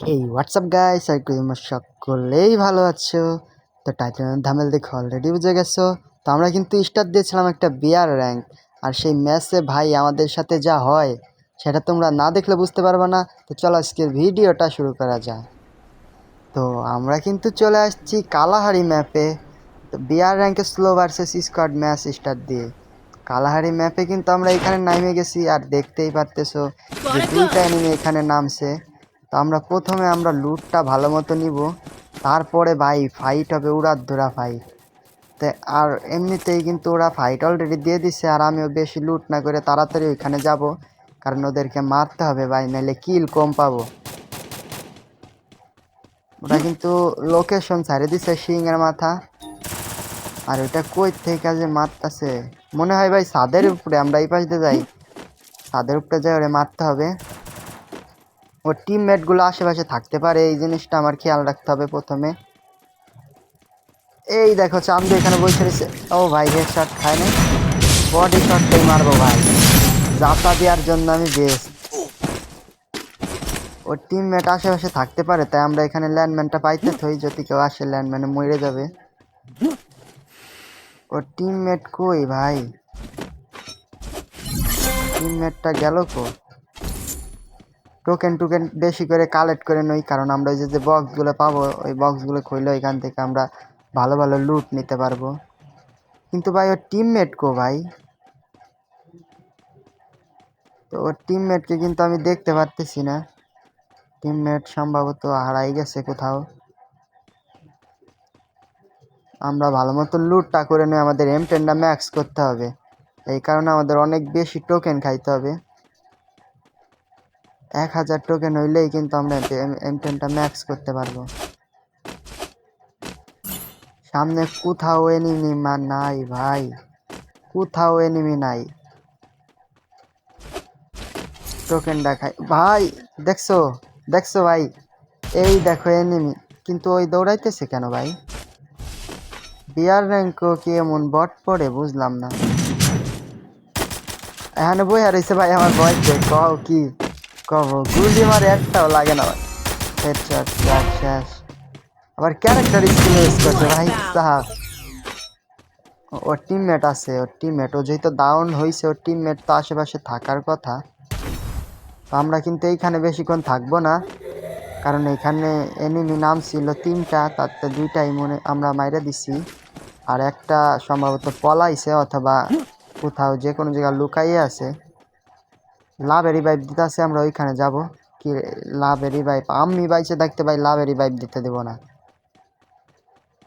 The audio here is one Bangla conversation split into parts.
হেই হোয়াটসঅ্যাপ গাইস আর তোমরা সকলেই ভালো আছো। তো টাইটানের ধামেল দেখে অলরেডি বুঝে গেছো। তো আমরা কিন্তু স্টার্ট দিয়েছিলাম একটা বিয়ার র্যাঙ্ক আর সেই ম্যাচে ভাই আমাদের সাথে যা হয়, সেটা তোমরা না দেখলে বুঝতে পারবে না। তো চলো আজকের ভিডিওটা শুরু করা যায় তো আমরা কিন্তু চলে আসছি কালাহারি ম্যাপে তো বিয়ার র্যাঙ্কে solo versus squad match start দিয়ে। কালাহারি ম্যাপে কিন্তু আমরা এখানে নামে গেছি। আর দেখতেই পারতেছো যে দুইটা এখানে নামছে। আমরা প্রথমে আমরা লুটটা ভালো মতো নিব। তারপরে ভাই ফাইট হবে উড়ার ধরা ফাইট তো আর এমনিতেই কিন্তু ওরা ফাইট অলরেডি দিয়ে দিচ্ছে আর আমিও বেশি লুট না করে তাড়াতাড়ি ওইখানে যাব। কারণ ওদেরকে মারতে হবে ভাই নাহলে কিল কম পাবো। ওরা কিন্তু লোকেশন ছাড়ে দিছে শিংয়ের মাথা। আর ওইটা কই থেকে যে মারতাছে? মনে হয় ভাই ছাদের উপরে, আমরা এই পাশ দিয়ে যাই। ছাদের উপরে যাই, ওরে মারতে হবে। ওর টিমমেটগুলো আশেপাশে থাকতে পারে, এই জিনিসটা আমার খেয়াল রাখতে হবে প্রথমে। এই দেখো, চান্দু এখানে বসে রয়েছে। ও ভাই হেড শট খায় নাই। বডি শটটাই মারবো ভাই। যাতা দেওয়ার জন্য আমি বেস্ট ওর টিমমেট আশেপাশে থাকতে পারে, তাই আমরা এখানে ল্যান্ডম্যানটা পাইতে থই। যদি কেউ আসে ল্যান্ডম্যানে মরে যাবে। ওর টিমমেট কই ভাই? টিমমেটটা গেল কো? টোকেন টোকেন বেশি করে কালেক্ট করে নই, কারণ আমরা ওই যে যে বক্সগুলো পাবো, ওই বক্সগুলো খুললে এখান থেকে আমরা ভালো ভালো লুট নিতে পারব। কিন্তু ভাই, ওর টিমমেট কো ভাই? তো ওর টিমমেটকে কিন্তু আমি দেখতে পারতেছি না। টিমমেট সম্ভবত হারাই গেছে কোথাও। আমরা ভালো মতো লুটটা করে নিয়ে আমাদের এম টেনটা ম্যাক্স করতে হবে। এই কারণে আমাদের অনেক বেশি টোকেন খাইতে হবে। এক হাজার টোকেন হইলেই কিন্তু আমরা এম টেনটা ম্যাক্স করতে পারব। সামনে কোথাও এনিমি নাই ভাই। কোথাও এনিমি নাই। টোকেনটা খাই ভাই, দেখছ? দেখছ ভাই? এই দেখো এনিমি কিন্তু ওই দৌড়াইতেছে কেন ভাই? বিয়ার র্যাঙ্ক কি এমন বট পড়ে বুঝলাম না। এখানে বই হারাইছে ভাই আমার বয়সে কও কি? কব, গুলি আমার একটাও লাগে না হেডশট শট শেষ আবার ক্যারেক্টার স্কিল ইউজ করছে ভাই, সাহাব। ওর টিমমেট আছে, ওর টিমমেট ও যেহেতু ডাউন হয়েছে ওর টিমমেট তো আশেপাশে থাকার কথা। তো আমরা কিন্তু এইখানে বেশিক্ষণ থাকব না। কারণ এখানে এনিমি নাম ছিল তিনটা, তাতে দুইটাই মনে, আমরা মাইরে দিছি। আর একটা সম্ভবত পলাইছে অথবা কোথাও যে কোনো জায়গায় লুকাইয়ে আছে। লাভের রিভাইভ দিতে আছে আমরা, ওইখানে যাব। কি লাভের রিভাইভ আমি বাইছে দেখতে পাই লাভের রিভাইভ দিতে দেবো না।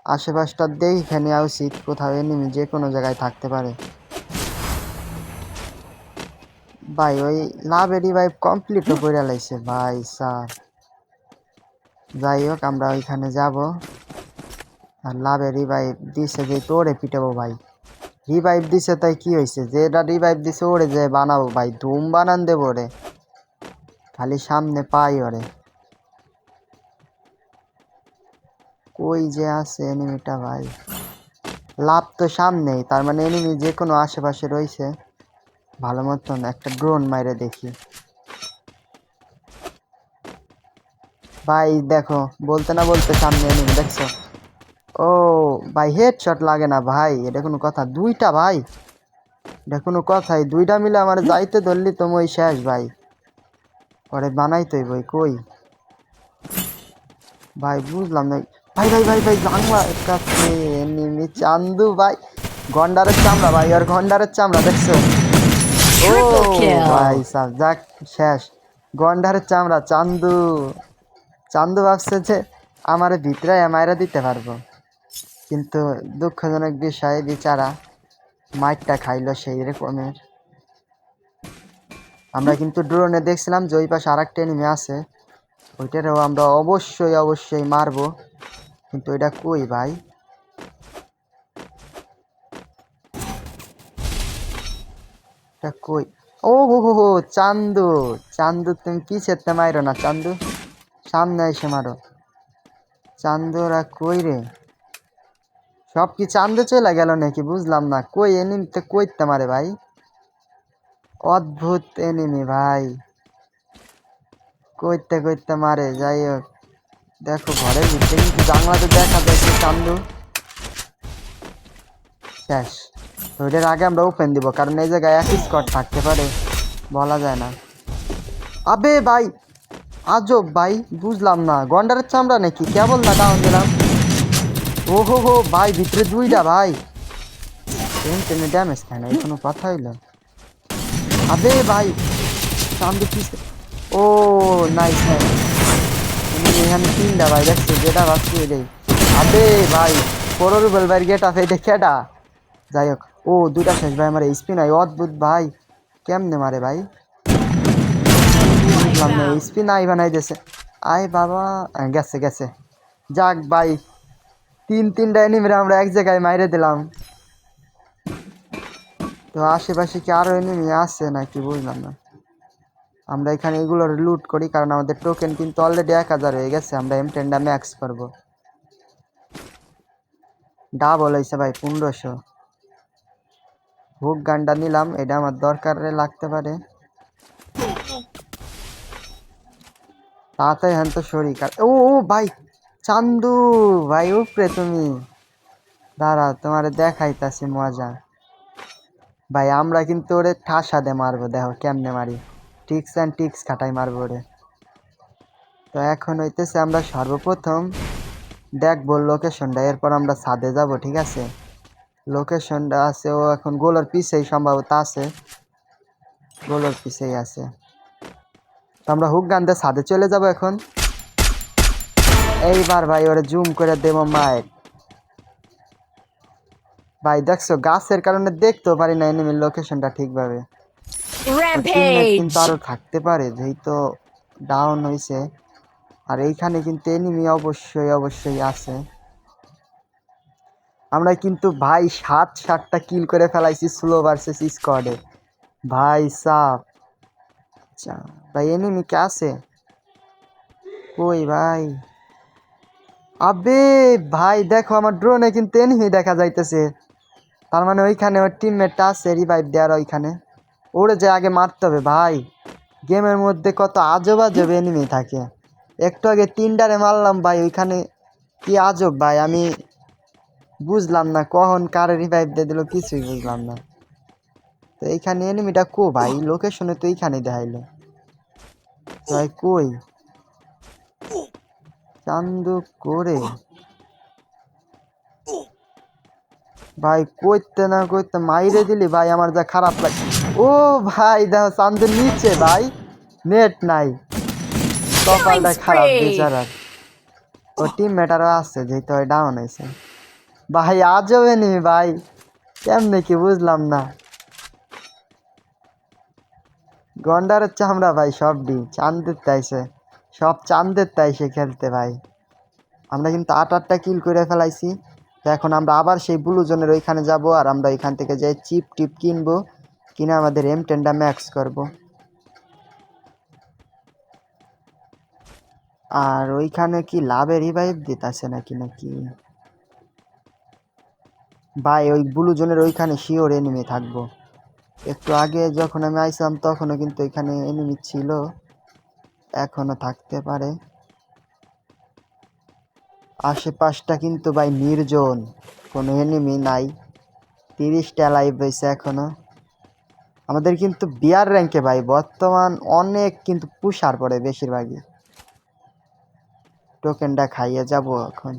আশেপাশটা দেখে নেওয়া উচিত, কোথাও এনিমি যে কোনো জায়গায় থাকতে পারে। ভাই, ওই লাভের রিভাইভ কমপ্লিটও করে লাইছে। ভাই, স্যার। যাই হোক, আমরা ওইখানে যাব। আর লাভের রিভাইভ দিছে যে তোরে পিটাবো, ভাই। রিভাইভ দিছে, তাই কি হয়েছে যেটা রিভাইভ দিছে, ওরে যে বানাবো ভাই, ধুম বানান দেবো ওরে। খালি সামনে পাই ওরে। কই যে আছে এনিমিটা ভাই? লাভ তো সামনেই, তার মানে এনিমি যে কোনো আশেপাশে রয়েছে ভালো মতন একটা ড্রোন মাইরে দেখি। ভাই, দেখো, বলতে না বলতে সামনে এনিমি দেখছ? ও ভাই হেড শট লাগে না ভাই এটা কোনো কথা। দুইটা ভাই। এটা কোনো কথাই। দুইটা মিলে আমার যাইতে ধরলি তো ওই শেষ ভাই। পরে বানাইতই বই কই? ভাই বুঝলাম না। ভাই ভাই ভাই ভাই বাংলা কাছে এনিমি চান্দু ভাই। গন্ডারের চামড়া ভাই আর গন্ডারের চামড়া দেখছ? ও ভাই সাহ যাক শেষ। গন্ডারের চামড়া চান্দু। চান্দু ভাবছে যে আমার ভিতরে মায়েরা দিতে পারব। কিন্তু দুঃখজনক বিষয়, বিচারা মাইটটা খাইলো সেই রকমের। আমরা কিন্তু ড্রোনে দেখছিলাম যে ওই পাশে আর একটা এনিমি আছে। ওইটারও আমরা অবশ্যই অবশ্যই মারবো। কিন্তু এটা কই ভাই? কই? ও হো হো হো, চান্দু! চান্দু, তুমি কি চেতে মারো না, চান্দু? সামনে এসে মারো। চান্দুরা কই রে? সব কি চান্দে চলে গেল নাকি? বুঝলাম না। কই এনিমি তো কইতে মারে ভাই? অদ্ভুত এনিমি ভাই। কইতে কইতে মারে, যাই হোক। দেখো ঘরের ভিতরে কিন্তু জানলাতে দেখা যাচ্ছে, চান্দু। শেষ। তো ওইটার আগে আমরা ওপেন দিব, কারণ এই জায়গায় একই স্কট থাকতে পারে, বলা যায় না। আবে ভাই! আজব ভাই, বুঝলাম না। গন্ডারের চামড়া নাকি? কেবল না ডাউন দিলাম। ও হো হো ভাই, ভিতরে দুইটা, ভাই। টেন টেনে ড্যামেজ খায় না কোনো কথা হইল। আবে, ভাই, সামনে কি ও নাইস নাইস এখানে তিনটা, ভাই, দেখছি যেটা ভাবছি এটাই আবে, ভাই পনেরো বেল ভাই গেট এটা কেটা যাই হোক, ও, দুইটা শেষ, ভাই, আমার স্পিন হয় অদ্ভুত, ভাই। কেমনে মারে, ভাই? স্পিন আই বানাই দিয়েছে আয় বাবা গেছে গেছে। যাক, ভাই তিন, তিনটা এনিমিরে আমরা এক জায়গায় মাইরে দিলাম। তো আশেপাশে কি আরও এনিমি আছে নাকি বুঝলাম না। আমরা এখানে এগুলো লুট করি কারণ আমাদের টোকেন কিন্তু অলরেডি এক হাজার হয়ে গেছে, আমরা এম টেনটা ম্যাক্স করব। ডাবল হয়েছে ভাই, পনেরোশো। হুক গানটা নিলাম, এটা আমার দরকারে লাগতে পারে। তাড়াতাড়ি হ্যান তো শরীর ও ও, ভাই! চান্দু, ভাই, উপরে তুমি। দাঁড়া তোমার দেখাইতাছি মজা। ভাই, আমরা কিন্তু ওরে ঠাসা দে মারবো, দেখো কেমনে মারি। টিক্স অ্যান্ড টিক্স খাটাই মারবো ওরে। তো এখন হইতেছে আমরা সর্বপ্রথম দেখব লোকেশনটা এরপর আমরা ছাদে যাব, ঠিক আছে? লোকেশনটা আছে, ও এখন গোলার পিছেই সম্ভবত আছে। গোলার পিছেই আছে। তো আমরা হুক গান দিয়ে ছাদে চলে যাব এখন। এইবার ভাই ওরে জুম করে দেবো মায়ের। ভাই দেখছ গাছের কারণে দেখতেও পারি না এনিমির লোকেশনটা ঠিকভাবে। কিন্তু আরও থাকতে পারে যেহেতু ডাউন হয়েছে আর এইখানে কিন্তু এনিমি অবশ্যই অবশ্যই আছে। আমরা কিন্তু ভাই সাত সাতটা কিল করে ফেলাইছি স্লো ভার্সেস স্কোয়াডে ভাই সাপ। আচ্ছা ভাই এনিমি কে আছে? কই ভাই? আবে ভাই, দেখো আমার ড্রোনে কিন্তু এনিমি দেখা যাইতেছে। তার মানে ওইখানে ওর টিমমেটটা আছে রিভাইভ দেওয়ার ওইখানে। ওরে যে আগে মারতে হবে ভাই। গেমের মধ্যে কত আজব আজব এনিমি থাকে। একটু আগে তিনটারে মারলাম ভাই, ওইখানে কি আজব ভাই, আমি বুঝলাম না কখন কারে রিভাইভ দিয়ে দিল, কিছুই বুঝলাম না। তো এইখানে এনিমিটা কো ভাই? লোকেশনে তো এইখানে দেখাইলো। ভাই কই? চান্দু করে। ভাই কইতে না কইতে মাইরে দিলি ভাই আমার যা খারাপ লাগে ও ভাই দেখো চান্দু নিচে ভাই নেট নাই। কপালটা খারাপ! বেচারার। ও টিম মেটারও আছে যেহেতু ডাউন হয়েছে। ভাই আজও নি ভাই কেমনে কি বুঝলাম না। গন্ডারের চামড়া ভাই সব ডি চান্দের তাইছে সব চান্দের তাই সে খেলতে ভাই। আমরা কিন্তু আট আটটা কিল করে ফেলাইছি। তো এখন আমরা আবার সেই ব্লু জোনের ওইখানে যাব আর আমরা এখান থেকে যাই চিপ টিপ কিনবো, কিনে আমাদের এম টেনটা ম্যাক্স করব। আর ওইখানে কি লাভের রিভাইভ দিতেছে নাকি নাকি? ভাই, ওই ব্লু জোনের ওইখানে শিওর এনিমি থাকব। একটু আগে যখন আমি আইছিলাম তখনও কিন্তু এখানে এনিমি ছিল। এখনও থাকতে পারে। আশেপাশটা কিন্তু ভাই নির্জন, কোনো এনিমি নাই। তিরিশটা লাইভ রয়েছে এখনও। আমাদের কিন্তু বিয়ার র্যাঙ্কে ভাই, বর্তমান অনেক কিন্তু পুষার পড়ে বেশিরভাগই। টোকেনটা খাইয়ে যাব এখন।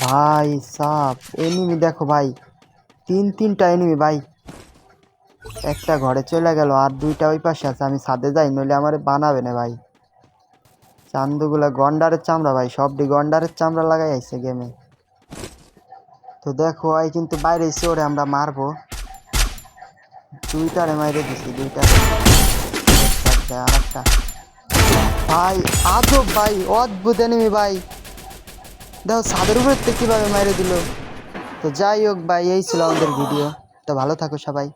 ভাই সাপ এনিমি দেখো ভাই, তিন তিনটা এনিমি ভাই। একটা ঘরে চলে গেল আর দুইটা ওই পাশে আছে, আমি ছাদে যাই, নইলে আমার বানাবে না ভাই। চান্দুগুলা গন্ডারের চামড়া ভাই, সবটি গন্ডারের চামড়া লাগাই আইছে গেমে তো দেখো এই কিন্তু বাইরে এসে ওরে আমরা মারবো। দুইটারে মাইরে দিছি, দুইটা। একটা ভাই আজব ভাই, অদ্ভুত এনিমি ভাই। দেখো, ছাদের উপর কীভাবে মাইরে দিল। তো যাই হোক ভাই, এই ছিল আমাদের ভিডিও তো ভালো থাকো সবাই।